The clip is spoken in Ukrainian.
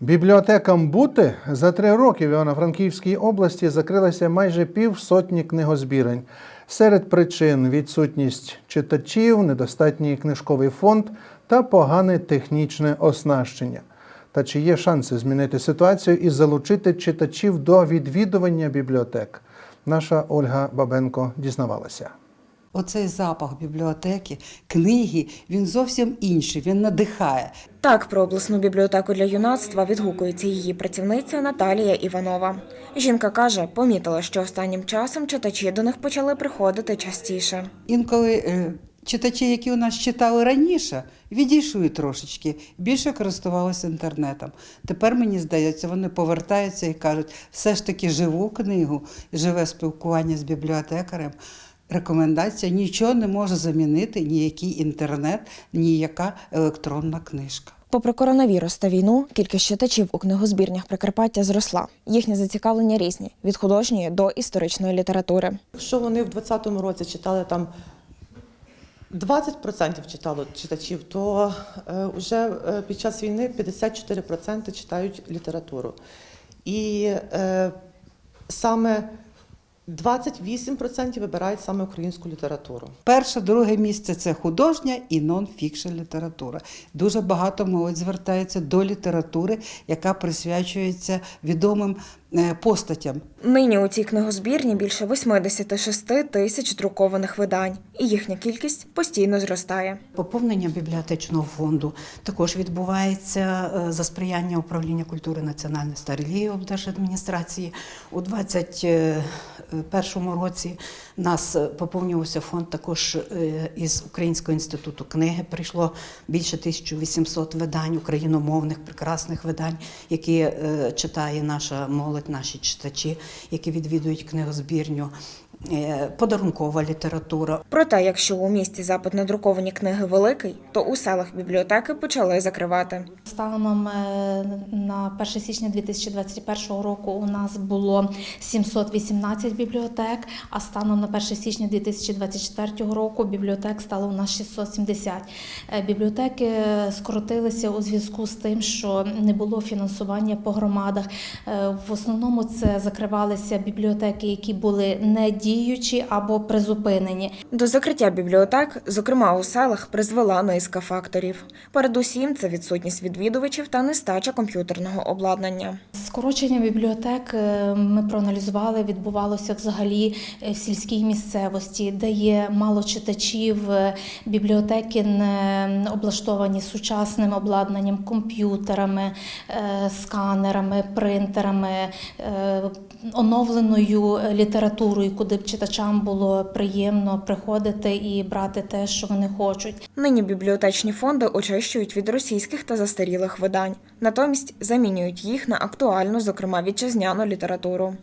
Бібліотекам бути за три роки в Івано-Франківській області закрилося майже півсотні книгозбірень. Серед причин відсутність читачів, недостатній книжковий фонд та погане технічне оснащення. Та чи є шанси змінити ситуацію і залучити читачів до відвідування бібліотек? Наша Ольга Бабенко дізнавалася. Оцей запах бібліотеки, книги, він зовсім інший, він надихає. Так про обласну бібліотеку для юнацтва відгукується її працівниця Наталія Іванова. Жінка каже, помітила, що останнім часом читачі до них почали приходити частіше. Інколи е, читачі, які у нас читали раніше, відійшли трошечки, більше користувалися інтернетом. Тепер мені здається, вони повертаються і кажуть, все ж таки живу книгу, живе спілкування з бібліотекарем. Рекомендація нічого не може замінити ніякий інтернет, ніяка електронна книжка. Попри коронавірус та війну, кількість читачів у книгозбірнях Прикарпаття зросла. Їхні зацікавлення різні від художньої до історичної літератури. Якщо вони в 2020 році читали там 20% читало читачів, то е, вже е, під час війни 54% читають літературу. І е, саме 28% вибирають саме українську літературу. Перше, друге місце це художня і нон-фікшн література. Дуже багато молодь звертається до літератури, яка присвячується відомим постатям. Нині у цій книгозбірні більше 86 тисяч друкованих видань, і їхня кількість постійно зростає. Поповнення бібліотечного фонду також відбувається е, за сприяння управління культури національної та релігії облдержадміністрації. У 2021 році нас е, поповнювався фонд також е, із Українського інституту книги. Прийшло більше 1800 видань україномовних, прекрасних видань, які е, читає наша молодь, наші читачі, які відвідують книгозбірню. Е, Подарункова література, Проте, якщо у місті запит на друковані книги великий, то у селах бібліотеки почали закривати. Станом е, на 1 січня 2021 року у нас було 718 бібліотек, а станом на 1 січня 2024 року бібліотек стало у нас 670. Е, Бібліотеки скоротилися у зв'язку з тим, що не було фінансування по громадах. В основному це закривалися бібліотеки, які були недіючі або призупинені. До закриття бібліотек, зокрема у селах, призвела низка факторів. Передусім, це відсутність відвідувачів та нестача комп'ютерного обладнання. Скорочення бібліотек е, ми проаналізували, відбувалося взагалі е, в сільській місцевості, де є мало читачів, е, бібліотеки не облаштовані сучасним обладнанням, комп'ютерами, сканерами, принтерами, оновленою літературою, куди б читачам було приємно приходити і брати те, що вони хочуть. Нині бібліотечні фонди очищують від російських та застарілих видань, натомість замінюють їх на актуальну, зокрема вітчизняну літературу.